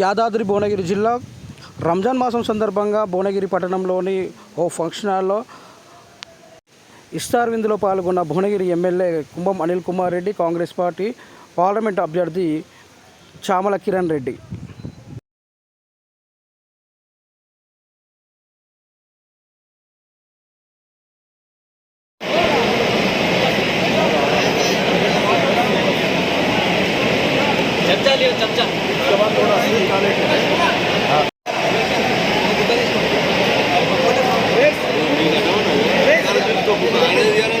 యాదాద్రి భువనగిరి జిల్లా రంజాన్ మాసం సందర్భంగా భువనగిరి పట్టణంలోని ఓ ఫంక్షన్ హాల్లో ఇస్తార్ విందులో పాల్గొన్న Bhuvanagiri MLA Kumbham Anil Kumar Reddy Congress party parliament అభ్యర్థి చామల కిరణ్ రెడ్డి चमचा लियो चमचा उसके बाद थोड़ा स्वीट खाने के हाँ तो बुखार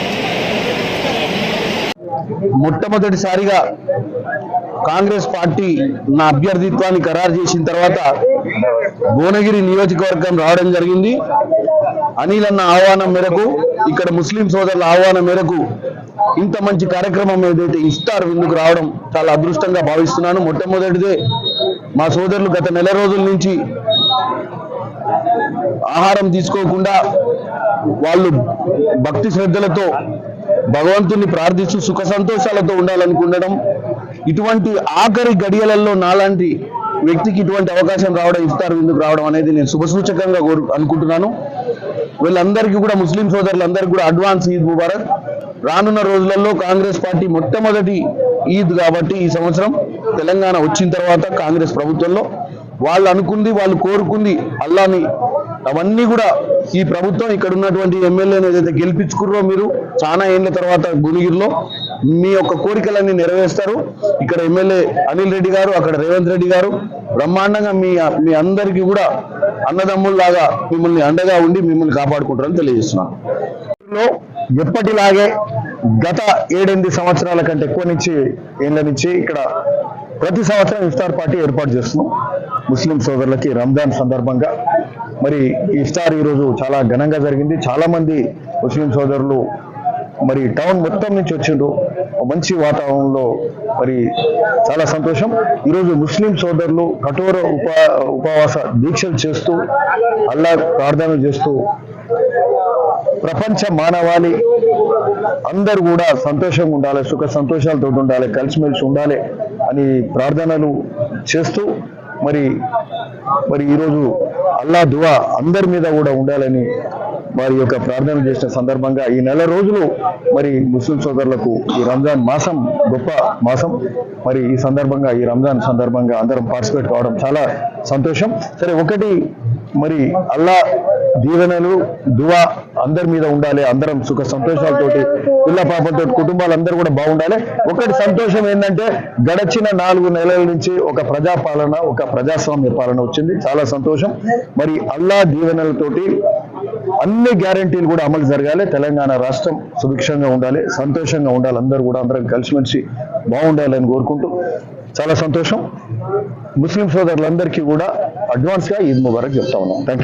మొట్టమొదటిసారిగా కాంగ్రెస్ పార్టీ నా అభ్యర్థిత్వాన్ని ఖరారు చేసిన తర్వాత భువనగిరి నియోజకవర్గం రావడం జరిగింది. అనిల్ అన్న ఆహ్వానం మేరకు ఇక్కడ ముస్లిం సోదరుల ఆహ్వానం మేరకు ఇంత మంచి కార్యక్రమం ఏదైతే ఇస్తారు విందుకు రావడం చాలా అదృష్టంగా భావిస్తున్నాను. మొట్టమొదటిదే మా సోదరులు గత నెల రోజుల నుంచి ఆహారం తీసుకోకుండా వాళ్ళు భక్తి శ్రద్ధలతో భగవంతుని ప్రార్థిస్తూ సుఖ సంతోషాలతో ఉండాలనుకుండడం ఇటువంటి ఆఖరి గడియలలో నాలాంటి వ్యక్తికి ఇటువంటి అవకాశం రావడం ఇఫ్తార్ విందుకు రావడం అనేది నేను శుభసూచకంగా కోరు అనుకుంటున్నాను. వీళ్ళందరికీ కూడా ముస్లిం సోదరులందరికీ కూడా అడ్వాన్స్ ఈద్ ముబారక్. రానున్న రోజులలో కాంగ్రెస్ పార్టీ మొట్టమొదటి ఈద్ కాబట్టి ఈ సంవత్సరం తెలంగాణ వచ్చిన తర్వాత కాంగ్రెస్ ప్రభుత్వంలో వాళ్ళు అనుకుంది వాళ్ళు కోరుకుంది అల్లాని. అవన్నీ కూడా ఈ ప్రభుత్వం ఇక్కడ ఉన్నటువంటి ఎమ్మెల్యేని ఏదైతే గెలిపించుకుర్రో మీరు చాలా ఏళ్ళ తర్వాత భువనగిరిలో మీ యొక్క కోరికలన్నీ నెరవేరుస్తారు. ఇక్కడ ఎమ్మెల్యే అనిల్ రెడ్డి గారు అక్కడ రేవంత్ రెడ్డి గారు బ్రహ్మాండంగా మీ మీ అందరికీ కూడా అన్నదమ్ముల్లాగా మిమ్మల్ని అండగా ఉండి మిమ్మల్ని కాపాడుకుంటారని తెలియజేస్తున్నాను. ఎప్పటిలాగే గత ఏడెనిమిది సంవత్సరాల కంటే ఎక్కువ నుంచి ఏళ్ళ నుంచి ఇక్కడ ప్రతి సంవత్సరం ఇఫ్తార్ పార్టీ ఏర్పాటు చేస్తున్నాం. ముస్లిం సోదరులకి రంజాన్ సందర్భంగా. మరి ఈ ఇఫ్తార్ ఈరోజు చాలా ఘనంగా జరిగింది. చాలా మంది ముస్లిం సోదరులు మరి టౌన్ మొత్తం నుంచి వచ్చిండు మంచి వాతావరణంలో మరి చాలా సంతోషం. ఈరోజు ముస్లిం సోదరులు కఠోర ఉపా ఉపవాస దీక్షలు చేస్తూ అల్లా ప్రార్థనలు చేస్తూ ప్రపంచ మానవాళి అందరూ కూడా సంతోషంగా ఉండాలి సుఖ సంతోషాలతో ఉండాలి కలిసిమెలిసి ఉండాలి అని ప్రార్థనలు చేస్తూ మరి మరి ఈరోజు అల్లా దువా అందరి మీద కూడా ఉండాలని వారి యొక్క ప్రార్థన చేసిన సందర్భంగా ఈ నెల రోజులు మరి ముస్లిం సోదరులకు ఈ రంజాన్ మాసం గొప్ప మాసం. మరి ఈ సందర్భంగా ఈ రంజాన్ సందర్భంగా అందరం పార్టిసిపేట్ కావడం చాలా సంతోషం. సరే ఒకటి మరి అల్లా దీవెనలు దువా అందరి మీద ఉండాలి. అందరం సుఖ సంతోషాలతోటి పిల్ల పాపతో కుటుంబాలందరూ కూడా బాగుండాలి. ఒకటి సంతోషం ఏంటంటే గడచిన నాలుగు నెలల నుంచి ఒక ప్రజాపాలన ఒక ప్రజాస్వామ్య పాలన వచ్చింది. చాలా సంతోషం. మరి అల్లా దీవెనలతోటి అన్ని గ్యారంటీలు కూడా అమలు జరగాలి. తెలంగాణ రాష్ట్రం సుభిక్షంగా ఉండాలి. సంతోషంగా ఉండాలి. అందరూ కూడా అందరం కలిసిమెలిసి బాగుండాలని కోరుకుంటూ చాలా సంతోషం. ముస్లిం సోదరులందరికీ కూడా అడ్వాన్స్గా ఈద్ ముబారక్ చెప్తా ఉన్నాం. థ్యాంక్